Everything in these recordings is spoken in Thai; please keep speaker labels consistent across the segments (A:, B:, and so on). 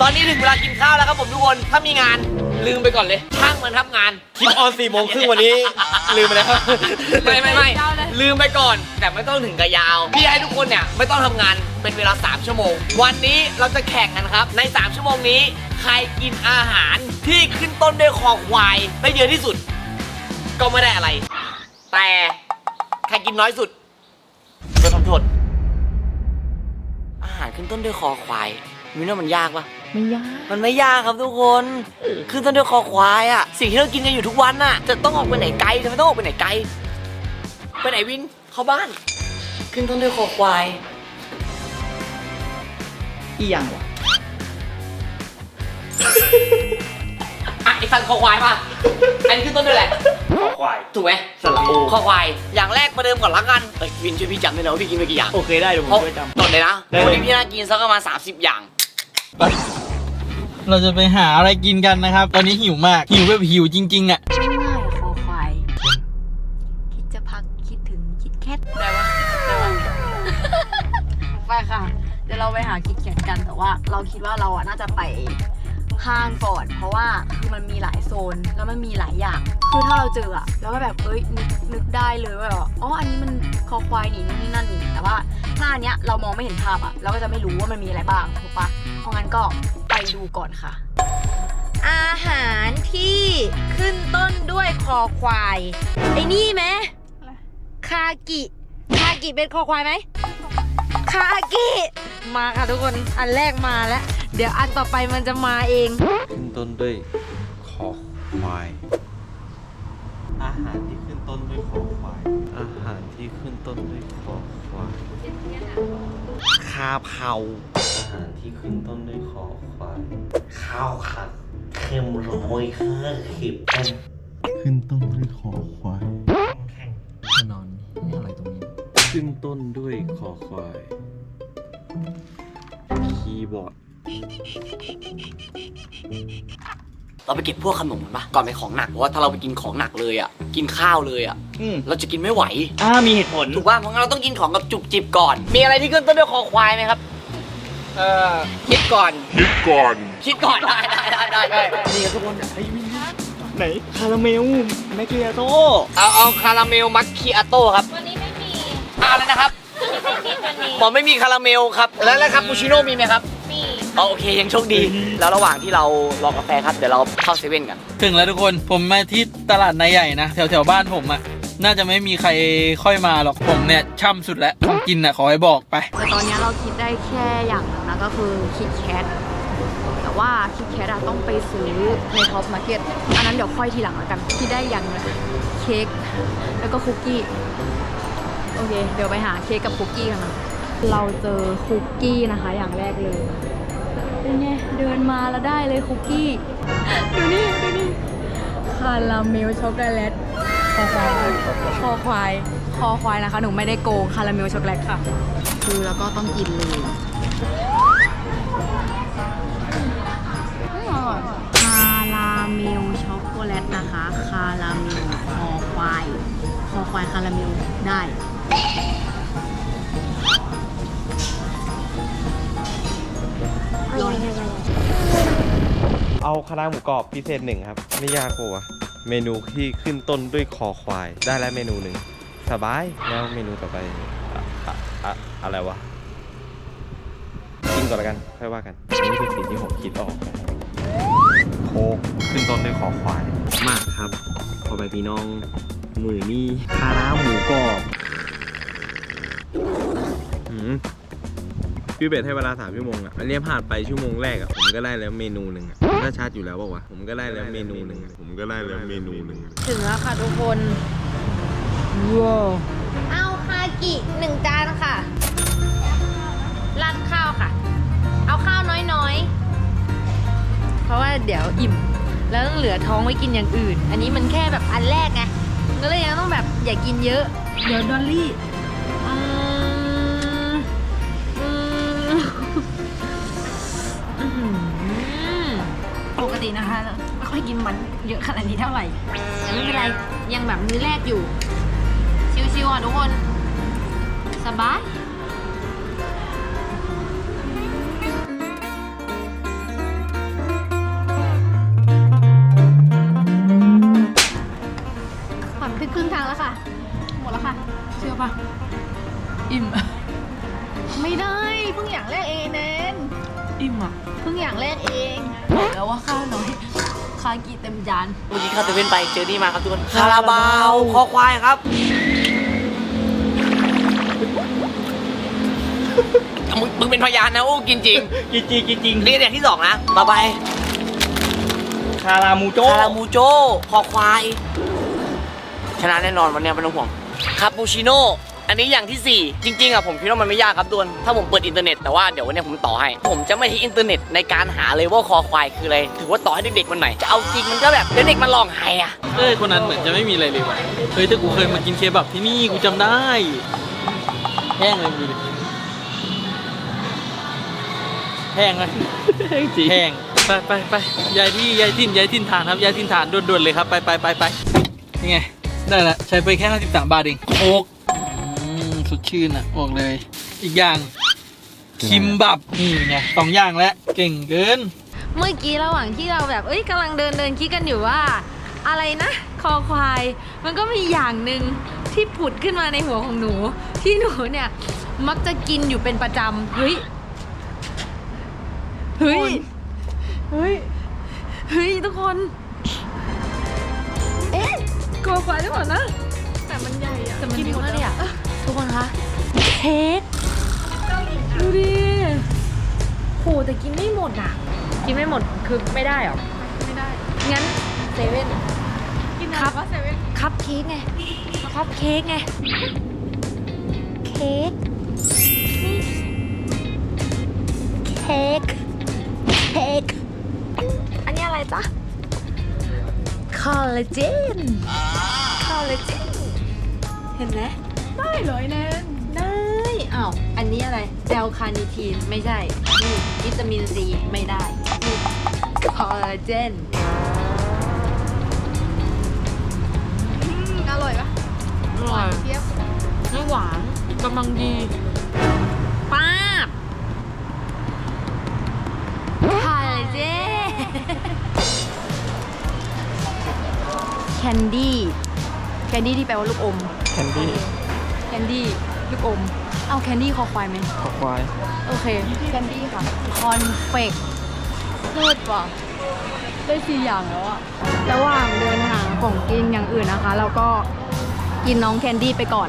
A: ตอนนี้ถึงเวลากินข้าวแล้วครับผมทุกคน ถ้ามีงานลืมไปก่อนเลยช่างมันทำงาน
B: คลิปออนสี่โมงครึ่งวันนี้ ลืมไปแล้ว
A: ไม่ไม่ไม่ลืมไปก่อน แต่ไม่ต้องถึงกับยาว พี่ให้ทุกคนเนี่ยไม่ต้องทำงานเป็นเวลา 3 ชั่วโมง วันนี้เราจะแข่งกันครับ ใน 3 ชั่วโมงนี้ ใครกินอาหารที่ขึ้นต้นด้วยคอควายได้เยอะที่สุด ก็ไม่ได้อะไร แต่ใครกินน้อยสุดโดนทำโทษอาหารขึ้นต้นด้วยคอควายมินว่ามันยากปะ
C: ไม่ยาก
A: มันไม่ยากครับทุกคนขึ้นต้นด้วยคอควายอะสิ่งที่เรากินกันอยู่ทุกวันน่ะ จะต้องออกไปไหนไกลทำไมต้องออกไปไหนไกล ไปไหนวิน เข้าบ้าน ขึ้นต้นด้วยคอควาย
C: อีหยังวะ
A: อะไอ้สันคอควายป่ะ อันนี้ขึ้นต้นด้วยแหละ
B: คอควาย
A: ถูกไหม
B: สระอู
A: คอควาย อย่างแรกประเดิมก่อนละกันเอ้ยวินช่วยพี่จำได้นะว่าพี่กินไปกี่อย่าง
B: โอเคได้เดี๋ยวผม
A: เพราะ
B: ช่วยจ
A: ตดเลยนะ
B: ได้
A: วันนี้พี่น่ากินสักประมาณ30 อย่าง
D: เราจะไปหาอะไรกินกันนะครับ ตอนนี้หิวมาก หิวแบบหิวจริงๆอะ
C: ง่ายคอควาย คิดจะพักคิดถึงคิดแคทได้ปะได้ปะไปค่ะ เดี๋ยวเราไปหาคิดแคทกันแต่ว่า เราคิดว่าเราอะน่าจะไป ห้างก่อน เพราะว่าคือมันมีหลายโซนแล้วมันมีหลายอย่าง คือถ้าเราเจออะแล้วก็แบบเอ้ยนึกนึกได้เลยว่าแบบอ๋ออันนี้มันคอควายนี่นู่นนี่นั่นนี่แต่ว่าถ้าอันเนี้ยเรามองไม่เห็นภาพอะเราก็จะไม่รู้ว่ามันมีอะไรบ้างถูกปะเพราะงั้นก็ไปดูก่อนค่ะ อาหารที่ขึ้นต้นด้วยคอควายไอ้นี่ไหมคากิคากิเป็นคอควายไหมคากิมาค่ะทุกคนอันแรกมาแล้ว เดี๋ยวอันต่อไปมันจะมาเอง
E: ขึ้นต้นด้วยคอควาย อาหารที่ขึ้นต้นด้วยคอควาย อาหารที่ขึ้นต้นด้วยคอควายำ
B: คาเผา
E: อาหารที่ขึ้นต้นด้วยคอควาย
B: ข้าวขัดเค็มโรยเครื่องขิบเป็น
E: ขึ้นต้นด้วยคอควาย
B: แข็ง
D: นอนนี่อะไรตรงนี้
E: ขึ้นต้นด้วยคอควาย คีย์บอร์ด
A: เราไปเก็บพวกขนมกันปะก่อนไปของหนักเพราะว่าถ้าเราไปกินของหนักเลยอะกินข้าวเลยอะ
B: อืม
A: เราจะกินไม่ไหว
B: อ่ามีเหตุผล
A: ถูกป่ะเพราะงั้นเราต้องกินของกับจุบจิบก่อน มีอะไรที่ขึ้นต้นด้วยคอควายไหมครับ เอ่อคิดก่อน คิดก่อน คิดก่อนได้ได้ได้ได้ได้
B: นี่ครับทุกคนไอ้วินไหนคาราเมลแมคเกียโต
A: เอาเอาคาราเมลมัคคิอาโต้ครับ
F: วันนี้ไม่มี
A: อะไรนะครับ
F: มีวันนี้
A: หมอไม่มีคาราเมลครับแล้วแล้วคาปูชิโน่มีไหมครับ
F: มี
A: อ๋อโอเคยังโชคดี แล้วระหว่างที่เรารอกาแฟครับเดี๋ยวเราเข้าเซเว่นกัน
D: ถึงแล้วทุกคนผมมาที่ตลาดนายใหญ่นะ แถวแถวๆบ้านผมอะน่าจะไม่มีใครค่อยมาหรอกผมเนี่ยช่ำสุดแล้วของกินอะขอให้บอกไป
C: แต่ตอนนี้เราคิดได้แค่อย่างหนึงนะก็คือคิดแคทแต่ว่าคิดแคทอะต้องไปซื้อในท็อปมาร์เก็ตอันนั้นเดี๋ยวค่อยทีหลังแล้วกันคิดได้อย่างหนึงเค้กแล้วก็คุกกี้โอเค เดี๋ยวไปหาเค้กกับคุกกี้กันนะเราเจอคุกกี้นะคะอย่างแรกเลย เป็นไง เดินมาแล้วได้เลยคุกกี้ ดูนี่ ดูนี่ คาราเมลช็อกโกแลตคอควายคอควาย คอควายนะคะ หนูไม่ได้โกงคาราเมลช็อกโกแลตค่ะ คือแล้วก็ต้องกินเลยคาราเมลช็อกโกแลตนะคะ คาราเมลคอควาย คอควายคาราเมลได้
E: เอาคณะน้าหมูกรอบพิเศษหนึ่งครับ ไม่ยากปะวะเมนูที่ขึ้นต้นด้วยคอควาย ได้แล้วเมนูหนึ่งสบายแล้วเมนูต่อไปอะอะอะอะไรวะกินก่อนละกันค่อยว่ากันนี่คือสิ่งที่ผมคิดออกโคกขึ้นต้นด้วยคอควายมากครับพอไปพี่น้องมือนี่คาราหมูกรอบหืม พี่เบสให้เวลาสามชั่วโมงอะอันนี้ผ่านไปชั่วโมงแรกอะผมก็ได้แล้วเมนูหนึ่งอะก็ชัดอยู่แล้วบอกว่าวะผมก็ได้แล้วเมนูหนึ่งอะผมก็ได้แล้วเมนูหนึ่ง
C: ถึงแล้วค่ะทุกคนว้าว
F: เอาคากิหนึ่งจานค่ะราดข้าวค่ะ เอาข้าวน้อย
C: เพราะว่าเดี๋ยวอิ่ม แล้วต้องเหลือท้องไว้กินอย่างอื่น อันนี้มันแค่แบบอันแรกไงก็เลยยังต้องแบบอย่ากินเยอะ เดี๋ยวดอลลี่ ตินะคะ ไม่ค่อยกินมันเยอะขนาดนี้เท่าไหร่
F: แต่ไม่เป็นไร ยังแบบมือแรกอยู่ ชิวๆอะทุกคน สบายผ
G: ่านไปครึ่งทางแล้วค่ะ หมดแล้วค่ะ เชื่
C: อปะอิ่ม
F: ไม่ได้ เพิ่งอย่างแรกเองแนน
C: อิ่มอะ
F: เพิ่งอย่างแรก
C: แล้วว่าข้าวน้อยคากิเต็มจาน
A: เมื่อกี้เข้าเซเว่นไปเจอนี่มาครับทุกคนคาราบาวคอควายครับมึงมึงเป็นพยานนะโอ้กินจริง
H: กินจริงกินจริง
A: นี่อย่างที่สองนะต่อไป
H: คารามูโจ
A: คารามูโจคอควาย ชนะแน่นอนวันเนี้ยไม่ต้องห่วงคาปูชิโน่ อันนี้อย่างที่สี่จริงๆอะผมคิดว่ามันไม่ยากครับดวนถ้าผมเปิดอินเทอร์เน็ตแต่ว่าเดี๋ยววันเนี้ยผมต่อให้ ผมจะไม่ใช้อินเทอร์เน็ตในการหาเลยว่าคอควายคืออะไรถือว่าต่อให้เด็กๆมันหน่อยจะเอาจริงมันก็แบบเดี๋ยวเด็กมันลองไห้อะ
D: เอ้ยคนนั้นเหมือนจะไม่มีอะไรเลยว่ะเฮ้ยแต่กูเคยมากินเคบับที่นี่กูจำได้แห้งเลยดูดิแห้งเลยแห้งไปไปไปยายที่ยายทินยายทินฐานครับยายทินฐานด่วนๆเลยครับไปไปไปไปนี่ไงได้ละใช้ไปแค่53บาทเองโอกอืมส ดชื่นอะบอกเลย อีกอย่างคิมบับนี่ไงสองอย่างแล้วเก่งเกิน
F: เมื่อกี้ระหว่างที่เราแบบ เอ้ยกำลังเดินเดินคิดกันอยู่ว่า อะไรนะ คอควาย มันก็มีอย่างหนึ่งที่ผุดขึ้นมาในหัวของหนู ที่หนูเนี่ย มักจะกินอยู่เป็นประจำเฮ้ยเฮ้ยเฮ้ยเฮ้ยทุกคน เอ๊ะคอควายหรือเปล่านะแต่มันใหญ่อะแต่มัน
C: กินหมด
F: เย
C: แล้วเนี่ย
F: อะ
C: ทุกคนคะเค้ก
F: ดูดิโหแต่กินไม่หมดอะ กินไม่หมดคือไม่ได้หรอ ไม่ได้ งั้นเซเว่นกินครับเซเว่น
C: คัพเค้กไงคัพเค้กไง เค้กนี่เค้กเค้กอันนี้อะไรจ๊ะ คอลลาเจน คอลลาเจน เห็นไหม
F: ได้เลยแนน
C: ได้อ้าวอันนี้อะไรเจลคาร์นิทีนไม่ใช่นี่วิตามินซีไม่ได้นี่คอลลาเจน
F: อร่อยปะ
C: อร่อย
F: เทียบ
C: ไม่หวานกำลังดีป้าบคอลลาเจนแคนดี้ แคนดี้ที่แปลว่าลูกอม
D: แคนดี้
C: แคนดี้ลูกอม เอาแคนดี้คอควายไหม
D: ขอควาย
C: โอเคแคนดี้ค่ะ คอนเฟกเลิศว่ะได้สี่อย่างแล้วอะระหว่างเดินหาของกินอย่างอื่นนะคะ เราก็กินน้องแคนดี้ไปก่อน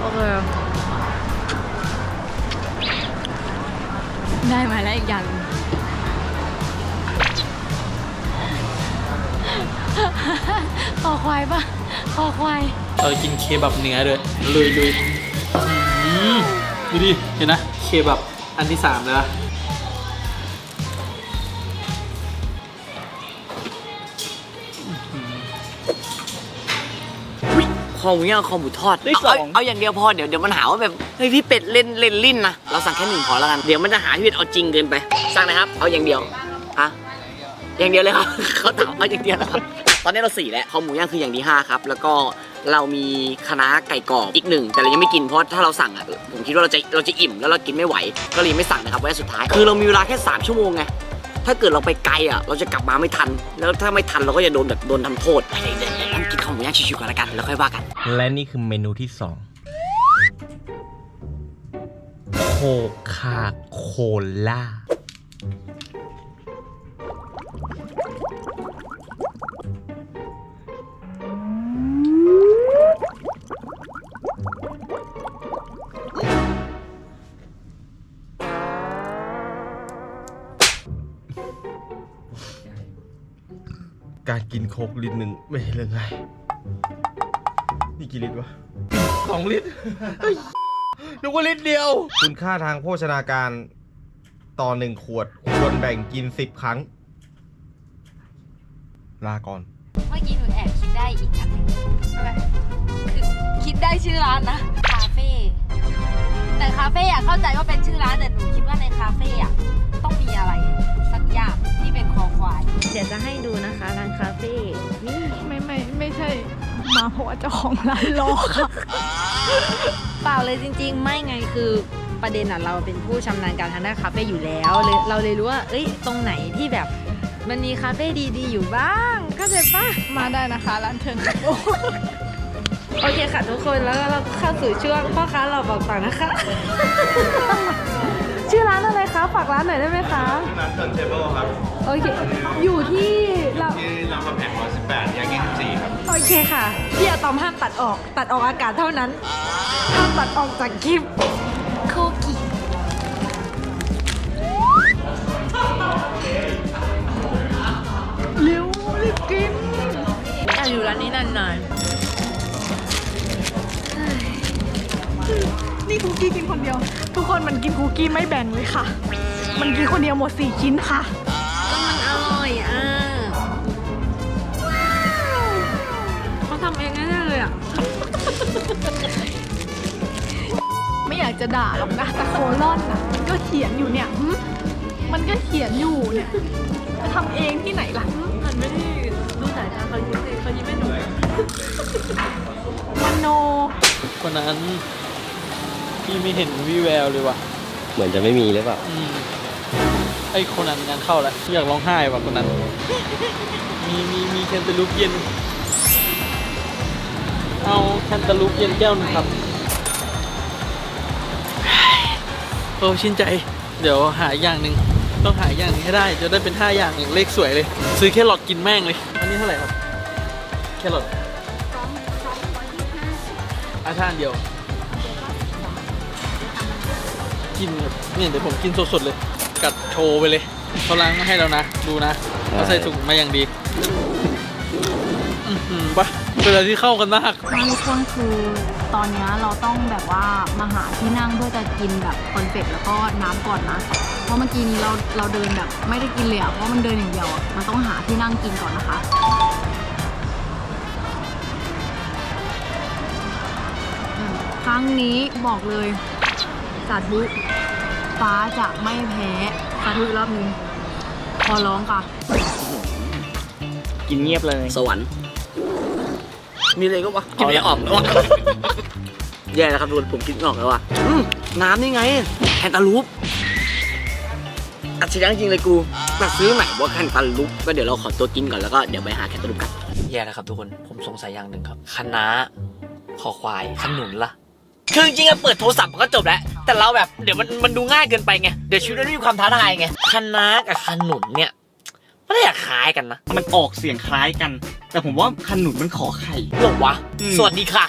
C: โอเค ได้มาแล้วอีกอย่างหนึ่งคอควายปะคอควาย
D: เรากินเคบับเนื้อด้วยลุยลุยอืมดูดิเห็นนะเคบับอันที่สามแล้วนะ
A: คอหมูย่างคอหมูทอด
H: ได้
A: เอา
H: สอ
A: เอา
H: ง
A: เอาอย่างเดียวพอเดี๋ยวเดี๋ยวมันหาว่าแบบเฮ้ยพี่เป็ดเล่นเล่นลิ้นนะเราสั่งแค่หนึ่งพอแล้วกันเดี๋ยวมันจะหาพี่เป็ดเอาจริงเกินไปสั่งนะครับ เอาอย่างเดียวฮะอย่างเดียวเลยครับ เขาถามเอาอย่างเดียวนะครับตอนนี้เราสี่แล้วคอหมูย่างคืออย่างที่ห้าครับแล้วก็ เรามีคณะไก่กรอบอีกหนึ่งแต่เรายังไม่กินเพราะถ้าเราสั่งอะผมคิดว่าเราจะเราจะอิ่มแล้วเรากินไม่ไหว ก็เลยไม่สั่งนะครับไว้สุดท้าย คือเรามีเวลาแค่สามชั่วโมงไงถ้าเกิดเราไปไกลอะเราจะกลับมาไม่ทัน แล้วถ้าไม่ทันเราก็จะโดนแบบโดนทำโทษเดี๋ยวเดี๋ยวเดี๋ยวเรากินข้าวหมูย่างชิวๆกันแล้วกันแล้วค่อยว่ากัน
E: และนี่คือเมนูที่สองโคคาโคล่า นโคกลิตรหนึ่งไม่ใช่เรื่องง่ายนี่กี่ลิตรวะสองลิตรเฮ้ยนึกว่าลิตรเดียว คุณค่าทางโภชนาการต่อหนึ่งขวดควรแบ่งกินสิบครั้ง ลาก่อน
C: เมื่อกี้หนูแอบคิดได้อีกอันหนึงคือคิดได้ชื่อร้านนะ คาเฟ่ แต่คาเฟ่อะเข้าใจว่าเป็นชื่อร้านแต่หนูคิดว่าในคาเฟ่อะ ต้องมีอะไร สักอย่างที่เป็นคอควาย เดี๋ยวจะให้ดูนะคะร้านคาเฟ่นี่
F: ไม่ไม่ไม่ใช่ มาเพราะว่าเจ้าของร้านรอค่ะ
C: เปล่าเลยจริง ๆ ไม่ไงคือประเด็นอะเราเป็นผู้ชำนาญการทางด้านคาเฟ่อยู่แล้วเลยเราเลยรู้ว่า เอ้ยตรงไหนที่แบบมันมีคาเฟ่ดีๆอยู่บ้างเข้าใจปะ
F: มาได้นะคะ ร้านเทิงโอเคค่ะทุกคนแล้วเราเข้าสู่ช่วงพ่อค้าเราบอกต่อนะคะ ชื่อร้านอะไรคะ ฝากร้านหน่อยได้ไหมคะ
E: ร้านเทิร์นเทเบิลครับ
F: โอเค อยู่ที่เรา
E: ที่รามคำแหง118แยก24ครับ
F: โอเคค่ะพี่อะตอมห้ามตัดออก ตัดออกอากาศเท่านั้น ห้ามตัดออกจากคลิปโคกิเร็วรีบกินอยากอยู่ร้านนี้นานๆ
G: นี่คุกกี้กินคนเดียว ทุกคนมันกินคุกกี้ไม่แบ่งเลยค่ะ มันกินคนเดียวหมดสี่ชิ้นค่ะ
F: ก็มันอร่อยอะเขาทำเองแน่ๆเลยอะ
G: ไม่อยากจะด่าหรอกนะแต่โคลอนน่ะมันก็เขียนอยู่เนี่ยหึมันก็เขียนอยู่เนี่ยจะทำเองที่ไหนล่ะ
F: มันไม่ได้ดูสายตาเขายิ้มเลยเขายิ้มไม่หนู
G: มันโน
D: คนนั้น พี่ไม่เห็นวิแววเลยว่ะ
H: เหมือนจะไม่มีหรือเปล่า
D: อืมไอ้คนนั้นงานเข้าแล้วอยากร้องไห้ว่ะคนนั้น มีมีมีแคนตาลูปเย็น เอาแคนตาลูปเย็นแก้วหนึงครับโอ้ชื่นใจ เดี๋ยวหาอย่างหนึ่งต้องหาอย่างหนึงให้ได้ จะได้เป็นห้าอย่างเลขสวยเลย ซื้อแค่หลอดกินแม่งเลย อันนี้เท่าไหร่ครับ แค่หลอดอาทานเดียว กินแบบเนี่ยเดี๋ยวผมกินสดๆเลย กัดโชว์ไปเลยเขาล้างมาให้แล้วนะ ดูนะเขาใส่ถุงมาอย่างดีอื้อหือปะเป็นอะไรที่เข้ากันมาก
C: ทุกคนคือตอนเนี้ยเราต้องแบบว่ามาหาที่นั่งเพื่อจะกินแบบคอนเฟกต์แล้วก็น้ำก่อนนะเพราะเมื่อกี้นี้เราเราเดินแบบไม่ได้กินเลยอะเพราะมันเดินอย่างเดียวอะมันต้องหาที่นั่งกินก่อนนะคะอืมครั้งนี้บอกเลยสาธุ ฟ้าจะไม่แพ้สาธุอีกรอบนึงขอร้องค่ะ
A: กินเงียบเลย สวรรค์ มีอะไรก็วะกินไม่ออกวะแย่แล้วครับทุกคนผมกินไม่ออกแล้วว่ะอืมน้ำนี่ไงแคนตาลูปอัจฉริยะจริงเลยกูแต่ซื้อไหนว่าแคนตาลูปก็เดี๋ยวเราขอตัวกินก่อนแล้วก็เดี๋ยวไปหาแคนตาลูปกันแย่แล้วครับทุกคน ผมสงสัยอย่างหนึ่งครับคณะคอควายขนุนล่ะ คือจริงๆอะเปิดโทรศัพท์มันก็จบแล้ว แต่เราแบบเดี๋ยวมันมันดูง่ายเกินไปไงเดี๋ยวชีวิตมันไม่มีความท้าทายไงคณะกับขนุนเนี่ยไม่ได้อยากคล้ายกันนะ
B: มันออกเสียงคล้ายกัน แต่ผมว่าขนุนมันขอไข่
A: หรอวะ
B: อืม
A: สวัสดีค่ะ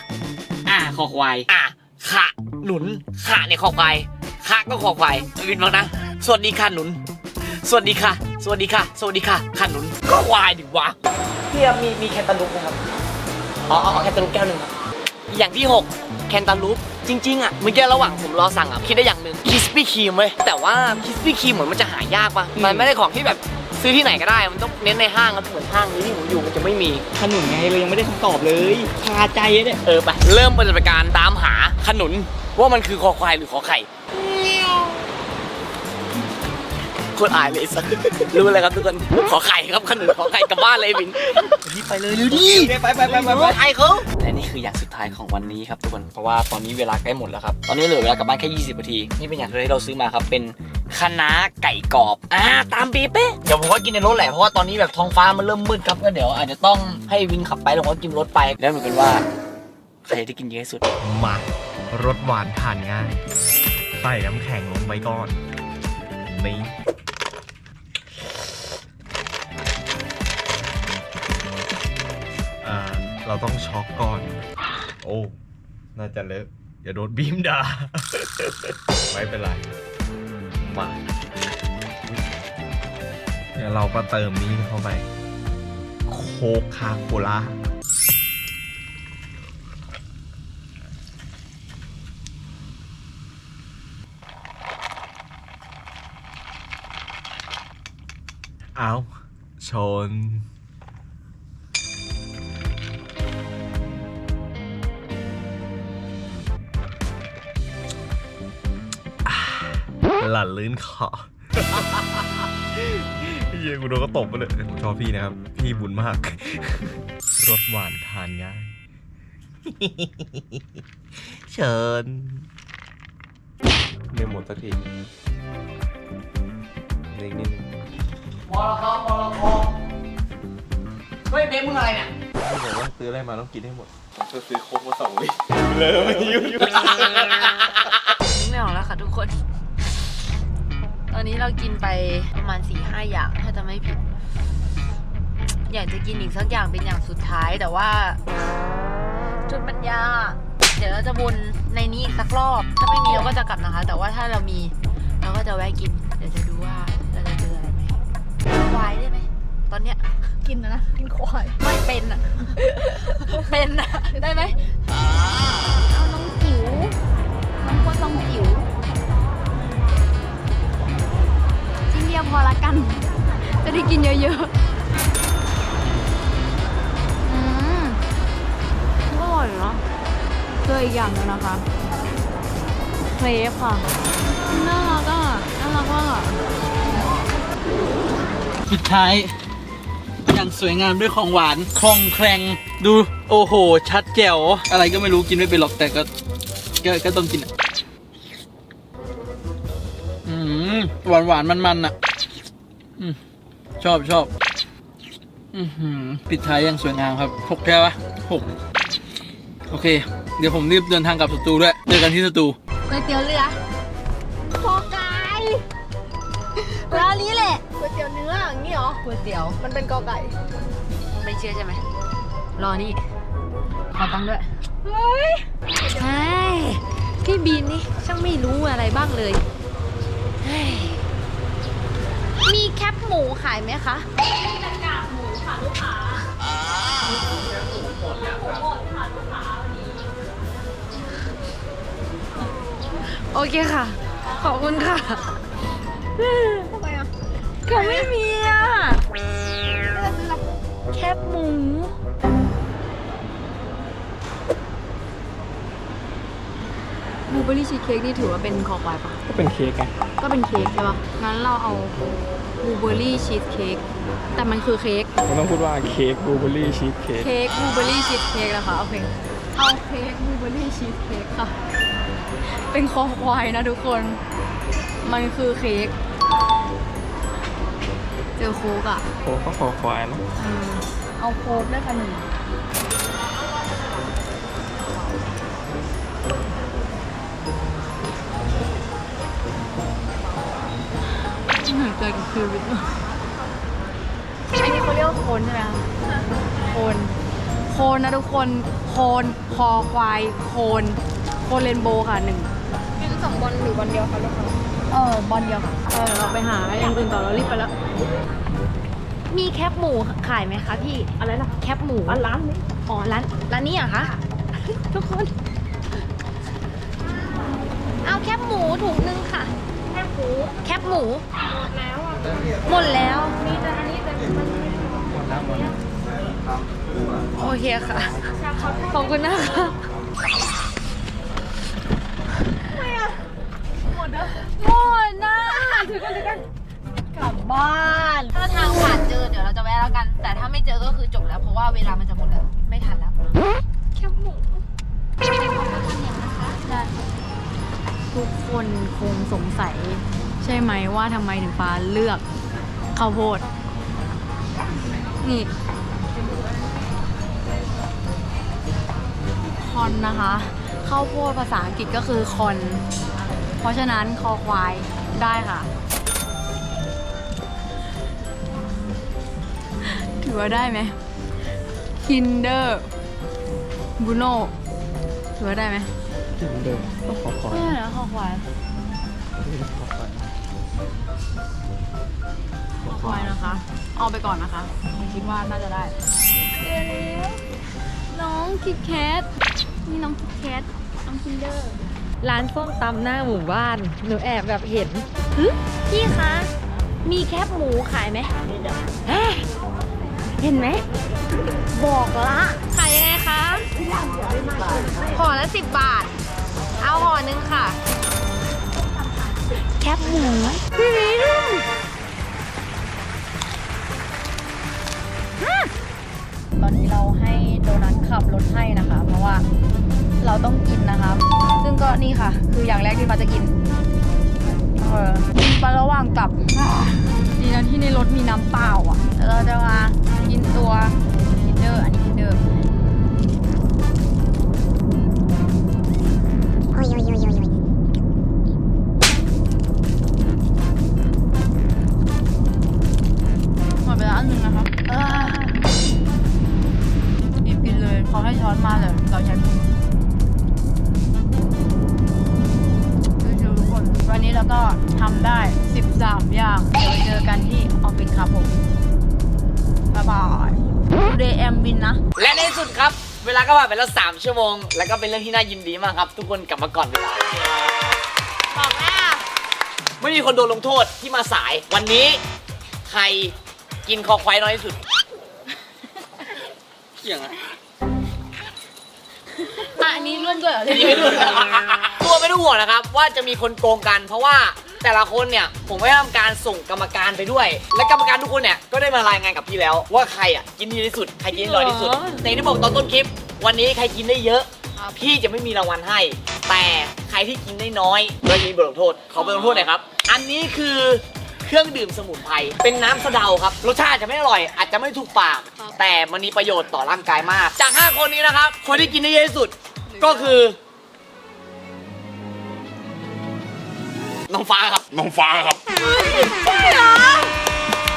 B: อ่าคอควาย
A: อะขะหนุนขะเนี่ยคอควายขะก็คอควายวินบ้างนะ สวัสดีค่ะหนุน สวัสดีค่ะ สวัสดีค่ะ สวัสดีค่ะขะหนุนก็ควายดิวะพี่ครับมีมีแคนตาลูปไหมครับอ๋อเอาแคนตาลูปแก้วหนึ่งครับอย่างที่6 แคนตาลูปจริงๆอะเมื่อกี้ระหว่างผมรอสั่งอะคิดได้อย่างหนึ่งคิสปี้ครีมเว้ยแต่ว่าคิสปี้ครีมเหมือนมันจะหายากป่ะมันไม่ได้ของที่แบบซื้อที่ไหนก็ได้ มันต้องเน้นในห้างแล้วเหมือนห้างนี้ที่ผมอยู่มันจะไม่มี
B: ขนุนไงเรายังไม่ได้คำตอบเลยคาใจเนี่ย
A: เออไปเริ่มปฏิบัติการตามหาขนุนว่ามันคือคอควายหรือขอไข่โคตรอายเลยไอ้สัสรู้เลยครับทุกคนขอไข่ครับขนุนขอไข่กลับบ้านเลยวินรีบไปเลยเร็วดิ
B: ไปไปไปไปไป
A: ไอ้เขาและนี่คืออย่างสุดท้ายของวันนี้ครับทุกคนเพราะว่าตอนนี้เวลาใกล้หมดแล้วครับตอนนี้เหลือเวลากลับบ้านแค่20นาทีนี่เป็นอย่างที่เราซื้อมาครับเป็นคะน้าไก่กรอบ อ่า ตามบีเป๊ะ เดี๋ยวผมก็กินในรถแหละ เพราะว่าตอนนี้แบบท้องฟ้ามันเริ่มมืดครับ ก็เดี๋ยวอาจจะต้องให้วินขับไปแล้วผมก็กินรถไป แล้วเหมือนกันว่า ใครจะกินเยอะที่สุด
E: มารสหวานทานง่าย ใส่น้ำแข็งลงไปก่อน นี่อ่าเราต้องช็อกก่อน โอ้ น่าจะเลอะอย่าโดนบีมด่า ไม่เป็นไร มาเดี๋ยวเราก็เติมนี้เข้าไป โคคาโคล่า เอาชนอ่าหลั่นลื่นคอเฮียกูโดนก็ตบไปเลยผมชอบพี่นะครับ พี่บุญมาก รสหวานทานง่าย เชิญไม่หมดสักทีเล็กนิดนึง
A: มอลคอมอลคอเฮ้ยเบฟมึงอะไรเนี่ย
H: ที่บอกว่าซื้ออะไรมาต้องกินให้หมดก็ซื้อโค้กมาสองลิตรเลยไม่ยุ่ง
F: นึกไม่ออกแล้วค่ะทุกคน ตอนนี้เรากินไปประมาณ4ี่ห้าอย่างถ้าจะไม่ผิด อยากจะกินอีกสักอย่างเป็นอย่างสุดท้ายแต่ว่าจุดมันยากเดี๋ยวเราจะวนในนี้อีกสักรอบ ถ้าไม่มีเราก็จะกลับนะคะ แต่ว่าถ้าเรามีเราก็จะแวะกิน เดี๋ยวจะดูว่า วายได้ไหมตอนเนี้ย
C: กินนะนะกินควาย
F: ไม่เป็นอะ เป็นอะ ได้ไหม
C: เอาน้องจิ๋วน้องโคตรน้องจิ๋วชิ้นเดียวพอละกัน จะได้กินเยอะๆอืมอร่อยเนาะเจออีกอย่างหนึงนะคะเครปค่ะน่ารักอะน่ารักมากอะ
D: ปิดท้าย อย่างสวยงามด้วยของหวานคลองแครงดูโอ้โห ชัดแจ๋วอะไรก็ไม่รู้กินไม่เป็นหรอกแต่ก็ก็ก็ต้องกินอืมหวานหวานมันมันอะชอบชอบปิดท้ายอย่างสวยงามครับหกแค่ปะหกโอเค เดี๋ยวผมรีบเดินทางกลับสตูด้วยเจอกันที่สตู
F: ก๋วยเตี๋ยวเรือ
C: พอก ร้านนี้แหละก๋วยเตี๋ยวเนื้ออย่างนี้เหรอ
F: ก๋วยเตี๋ยว
C: มันเป็นกอไก่
F: ไม่เชื่อใช่ไหม รอนี่ ขอตังค์ด้วย
C: เฮ้ย
F: ใช่พี่บีนนี่ช่างไม่รู้อะไรบ้างเลยเฮ้ย
C: มีแคปหมูขายไหมคะ
F: โอเคค่ะ ขอบคุณค่ะ
C: ทำไมอะ
F: ก็ไม่มีอะแคบหมู
C: บลูเบอร์รี่ชีสเค้กนี่ถือว่าเป็นคอควายปะ
I: ก็เป็นเค้กไง
C: ก็เป็นเค้กใช่ปะงั้นเราเอาบลูเบอร์รี่ชีสเค้กแต่มันคือเค้ก
I: มันต้องพูดว่าเค้กบลูเบอร์รี่ชีสเค้ก
C: เค้กบลูเบอร์รี่ชีสเค้กนะคะโอเคเอาเค้กบลูเบอร์รี่ชีสเค้กค่ะ เป็นคอควายนะทุกคน มันคือเค้ก เจอโค้กอะ
I: โค้กก็ขอควายนะ
C: อืมเอาโค้กได้ค่ะหนึ่งเหมือนเกิดกับชีวิตอะอันนี้เขาเรียกว่าโคนใช่ไหมคะโคนโคนนะทุกคน โคนคอควาย โคนโคนเรนโบว์ค่ะหนึ่งกินสองบอลหรือบอลเดียวคะลูกค้าเออบอลเดียวค่ะ เออเราไปหาอย่างอื่นต่อเรารีบไปแล้ว
F: มีแคบหมูขายไหมคะพี่อะไรนะแคบหมูร้านนี้อ๋อร้านร้านนี้เหรอะคะ ทุกคน เอาแคบหมูถุงนึงค่ะ แคบหมูแคบหมูหมดแล้ว มีแต่อันนี้แต่มันโอเคค่ะขอบคุณนะคะ
C: หมดนะถือกันถือ กันกลับบ้าน
F: ถ้าทางผ่านเจอเดี๋ยวเราจะแวะแล้วกัน แต่ถ้าไม่เจอก็คือจบแล้ว เพราะว่าเวลามันจะหมดแล้ว ไม่ทันแล้ว
C: แคบหมูทุกคนคงสงสัย ใช่ไหมว่าทำไมถึงฟ้าเลือกข้าวโพด นี่คอนนะคะข้าวโพดภาษาอังกฤษก็คือคอน เพราะฉะนั้นคอควายได้ค่ะ ถือว่าได้ไหม Kinder Bruno ถือว่าได้ไหม
I: กินเดิมก็ขอควาย
C: ไม่ได้นะคอควาย
I: ขอควาย
C: คอควายนะคะ เอาไปก่อนนะคะผมคิดว่าน่าจะได้เจอแล้วน้องคิดแคทนี่น้องคิดแคทน้องคินเดอร์
F: ร้านส้มตำหน้าหมู่บ้าน หนูแอบแบบเห็นหึพี่คะ มีแคบหมูขายไหมเฮ้ เห็นไหม บอกละขายยังไงคะห่อละสิบบาท เอาห่อหนึงค่ะ แคบหมูพี่วิน
C: ตอนนี้เราให้โดนัทขับรถให้นะคะ เพราะว่าเราต้องกินนะคะซึ่งก็นี่ค่ะ คืออย่างแรกที่ฟ้าจะกิน เออกินไประหว่างกลับ ดีนะที่ในรถมีน้ำเปล่าอะแล้วเราจะมากิน ตัวคินเดอร์อันนี้คินเดอ
G: อร์หมดไปแล้วอันหนึ่งนะคะอ่าหยิบกินเลยเขาให้ช้อนมาเลยเราใช้มือดูทุกคน วันนี้เราก็ทำได้ 13 อย่าง เดี๋ยวเจอกันที่ออฟฟิศครับผม บ๊ายบายเดย์แอมบินนะ
A: และในที่สุดครับ เวลาก็ผ่านไปแล้ว 3 ชั่วโมง แล้วก็เป็นเรื่องที่น่ายินดีมากครับ ทุกคนกลับมาก่อนเวลา
C: บอกแล้ว
A: ไม่มีคนโดนลงโทษที่มาสาย วันนี้ใครกินคอควายน้อยที่สุด
D: อย่างไร
G: อะอันนี้ร่วมด้วยเหรอ
A: นี่ไม่รู้ตัวไม่ต้องห่วงนะครับ ว่าจะมีคนโกงกันเพราะว่า แต่ละคนเนี่ยผมไม่ได้ทำการส่งกรรมการไปด้วย และกรรมการทุกคนเนี่ยก็ได้มารายงานกับพี่แล้ว ว่าใครอะกินดีที่สุดใครกินได้น้อยที่สุด ในที่บอกตอนต้นคลิป วันนี้ใครกินได้เยอะ พี่จะไม่มีรางวัลให้ แต่ใครที่กินได้น้อยก็จะมีบทลงโทษขอบทลงโทษหน่อยครับ อันนี้คือเครื่องดื่มสมุนไพรเป็นน้ำสะเดาครับรสชาติอาจจะไม่อร่อยอาจจะไม่ถูกปาก แต่มันมีประโยชน์ต่อร่างกายมาก จาก 5 คนนี้นะครับ คนที่กินได้เยอะที่สุดก็คือ น้องฟ้าครับ น้องฟ้าครับ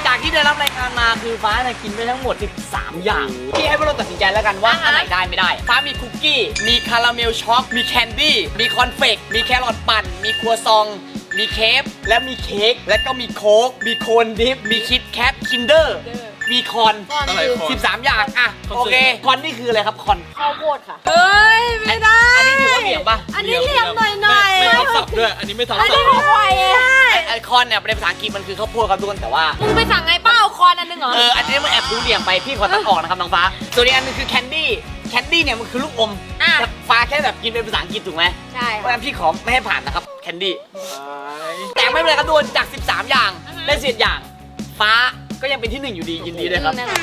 A: จากที่ได้รับรายงานมาคือฟ้าเนี่ยกินไปทั้งหมด 13 อย่าง พี่ให้พวกเราตัดสินใจแล้วกันว่าอันไหนได้ไม่ได้ ฟ้ามีคุกกี้ มีคาราเมลช็อก มีแคนดี้ มีคอนเฟกมีแครอทปั่น มีครัวซอง มีเคฟและมีเค้ก และก็มีโค้ก มีโคนดิฟ มีคิดแคทคินเดอร์ มีคอน
D: อะไรคอน
A: 13 อย่างอะโอเคคอนนี่คืออะไรครับคอน
C: ข้าวโพดค่ะ
F: เอ้ยไม่ได้
A: อันนี้ถือว่าเหลี่ยมปะ
F: อันนี้เหลี่ยมหน่อยหน่อย
D: ไม่ไม่ทับศัพท์ด้วยอันนี้ไม่ทับ
F: อัน
D: ศัพ
F: นี้
D: ท์
F: ของใครอะ
A: ไอ้ไอคอนเนี่ยเป็นภาษาอังกฤษมันคือข้าวโพดครับทุกคนแต่ว่า
F: มึงไปสั่งไงเป้าคอนอันหนึงเหรอ
A: เอออันนี้มันแอบดูเหลี่ยมไปพี่ขอตัดออกนะครับน้องฟ้าส่วนอีกอันนึงคือแคนดี้แคนดี้เนี่ยมันคือลูกอม
F: อะ
A: แต่ฟ้าแค่แบบกินเป็นภาษาอังกฤษถูกไหม
C: ใช่
A: เพราะฉะนั้นพี่ขอไม่ให้ผ่านนะครับแคนดี้แต่ไม่เป็นไรครับทุกคนจาก 13 อย่างได้สิอย่าง ฟ้า ก็ยังเป็นที่หนึ่งอยู่ดียินดีด้วยครับ
F: นั่นแหละ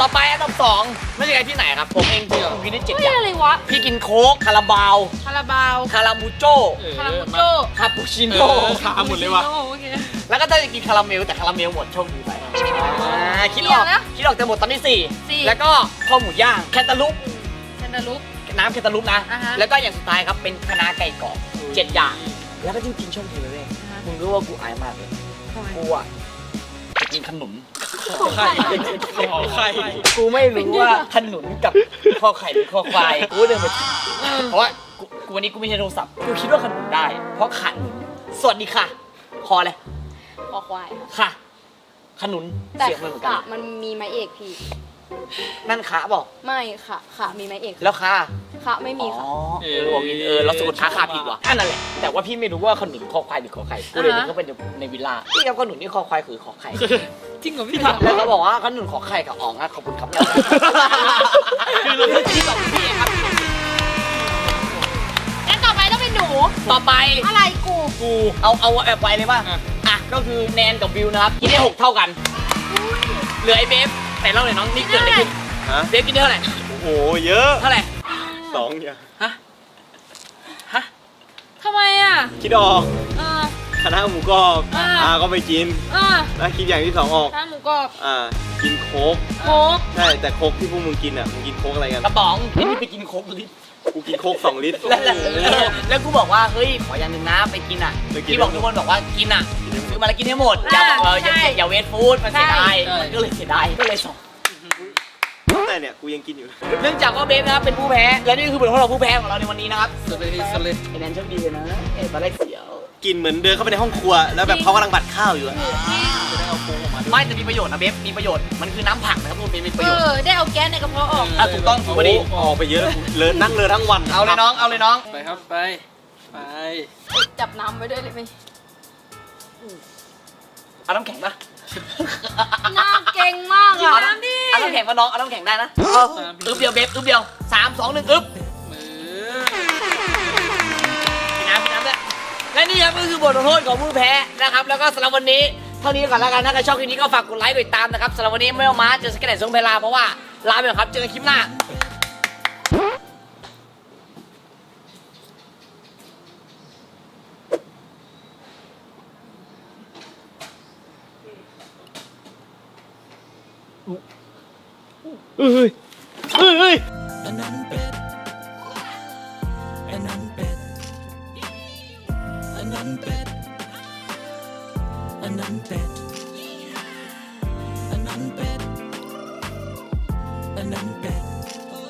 A: ต่อไปอันดับสองไม่ใช่ใครที่ไหนครับ ผมเองที่ผมกินได้เจ็ดอ
F: เฮ้ย
A: ย่าง
F: อะไรวะ
A: พี่กินโค้กคาราบาว
F: คาราบาว
A: คารามูโจ้
F: คารามูโจ
A: คาปูชิ
D: เอ
A: โน่
D: อขาหมดเลยว่ะ
F: โอเค
A: แล้วก็จะกินคาราเมลแต่คาราเมลหมดโชคดีไปอ่าคิดออก
F: เดี๋ยวนะ
A: คิดออกแต่หมดตอนที่สี่
F: สี่
A: แล้วก็ข้าวหมูย่างแคนตาลูป
F: แคนตาลูป
A: น้ำแคนตาลูปนะ
F: อ่าฮะ
A: แล้วก็อย่างสุดท้ายครับเป็นคณะน้าไก่กรอบเจ็ดอย่าง แล้วก็จริงๆโชคดีเลยเว้ยมึงรู้ว่ากูอายมากเลย กูอะจะกินขนุน
D: ขอไข่ขอไข่
A: กูไม่รู้ว่าขนุนกับข้อไข่หรือข้อควายกูเดินไปเพราะว่ากูกูวันนี้กูไม่ใช่โทรศัพท์กูคิดว่าขนุนได้ เพราะขนุนสวัสดีค่ะ คอเลย
C: คอควายค่ะ
A: ค่ะ ขนุน
C: แต่
A: เสียงมันเหมือนกั
C: ขะ
A: น
C: มันมีไม้เอกพี่
A: นั่นขาบอก
C: ไม่ค่ะขามีไม้เอก
A: แล้วขา
C: ขาไม่มี
A: อ๋อ
C: ค่ะ
A: เออบอกงี้เออเราสะกดขาขาผิดว่ะอันนั่นแหละแต่ว่าพี่ไม่รู้ว่าขนุนคอควายหรือคอไข่กูเลยนึกว่าเป็นในวิลล่าพี่ครับขนุนนี่คอควายคือคอไข่
D: จริงเหรอพี่
A: แล้วเขาบอกว่าขนุนขอไข่กับอ๋องอะขอบคุณครับคือเราไม่คิดหรอกพี่ครับ
F: งั้นต่อไปต้องเป็นหนู
A: ต่อไป
F: อะไรกู
A: กูเอาเอาแบบไปเลยป่ะอะก็คือแนนกับบิวนะครับกินได้หกเท่ากันเหลือไอ้เบฟแต่เล่าหน่อยน้องนี่เกิดอะไรขึ้น
H: ฮะ
A: เบฟกินได้เท่าไหร่
H: โอ้โหเยอะ
A: เท่าไหร่
H: สองอย่าง
A: ฮะ ฮะ
F: ทำไมอะ
H: คิดออก
F: เออ
H: คณะหมูกรอบ
F: อ่า
H: อ่าก็ไม่กิน
F: อ่า
H: แล้วคิดอย่างที่สองออก
F: ข้าวหมูกรอบ
H: อ่ากินโค้ก
F: โค้ก
H: ใช่แต่โค้กที่พวกมึงกินอะมึงกินโค้กอะไรกัน
A: กระป๋องไอ้นี่ไปกินโค้กลิตร
H: กูกินโค้กสองลิตร
A: แล้วแล้วแล้วแล้วกูบอกว่าเฮ้ยขออย่างหนึ่งนะไปกินอะ
H: ไปกิน
A: พี่บอกทุกคนบอกว่ากินอะซื้อมาแล้วกินให้หมดอย่าบอกว่าอย่าอย่าเวทฟู้ดมันเสียดายมันก็เลยเสียดายก็เลยส่ง
H: แต่เนี่ยกูยังกินอยู่
A: เนื่องจากว่าเบฟนะครับเป็นผู้แพ้ และนี่คือบทลงโทษของผู้แพ้ของเราในวันนี้นะครับ
D: สุดเลยพี่สุดเลย
A: ไอ้แนนโชคดีเลยนะเอ้ยตอนแรกเสียว
H: กินเหมือนเดินเข้าไปในห้องครัว แล้วแบบเขากำลังบัดข้าวอยู่อะ
D: จะได้เอาโค้งออกมา
A: ไม่แต่มีประโยชน์นะเบฟมีประโยชน์ มันคือน้ำผักนะครับทุกคนมีประ
F: เอ
A: โยชน์
F: อ ได้เอาแก๊สในกระเพาะออก
A: อะถูกต้องถูกพอดี
H: ออกไปเยอะแล้วกูเลอะนั่งเลอะทั้งวัน
A: เอาเลยน้อง เอาเลยน้อง
D: ไปครับไป ไป
C: จับน้ำไว้ด้วยเลยไหม
A: เอาน้ำแข็งปะ
C: หน้าเก่งมาก
A: เอา
C: อะ
A: น้ำเอา น้ำแข็งมาน้อง เอาน้ำแข็งได้นะอึ๊บเดียวเบ๊บอึ๊บเดียวสามสองหนึ่งอึ๊บ
D: มือ
A: กินน้ำกินน้ำด้วยและนี่ครับก็คือบทลงโทษของผู้แพ้นะครับ แล้วก็สำหรับวันนี้เท่านี้ก่อนแล้วกัน ถ้าใครชอบคลิปนี้ก็ฝากกดไลค์กดติดตามนะครับสำหรับวันนี้ไม่เอามาเจอสแกนเนตส่งเพลาเพราะว่าลาไปก่อนครับ เจอกันคลิปหน้า
D: เอ้ยเอ้ยเอ้ย